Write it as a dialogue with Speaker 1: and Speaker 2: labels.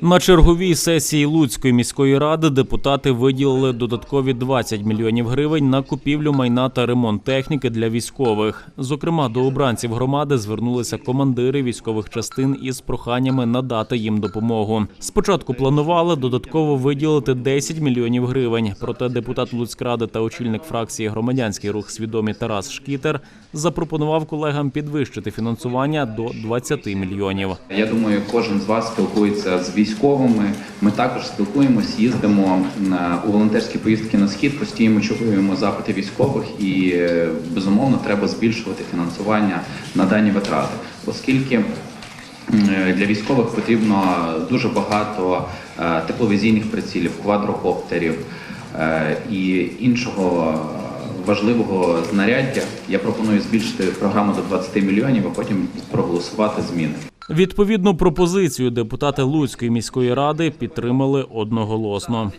Speaker 1: На черговій сесії Луцької міської ради депутати виділили додаткові 20 мільйонів гривень на купівлю майна та ремонт техніки для військових. Зокрема, до обранців громади звернулися командири військових частин із проханнями надати їм допомогу. Спочатку планували додатково виділити 10 мільйонів гривень. Проте депутат Луцькради та очільник фракції громадянський рух свідомі Тарас Шкітер запропонував колегам підвищити фінансування до 20 мільйонів.
Speaker 2: Я думаю, кожен з вас спілкується з військовими. Ми також спілкуємось, їздимо на у волонтерські поїздки на схід, постійно чуємо запити військових, і е, безумовно треба збільшувати фінансування на дані витрати, оскільки. е, Для військових потрібно дуже багато е, тепловізійних прицілів, квадрокоптерів е, і іншого важливого знаряддя. Я пропоную збільшити програму до 20 мільйонів, а потім проголосувати зміни.
Speaker 1: Відповідну пропозицію депутати Луцької міської ради підтримали одноголосно.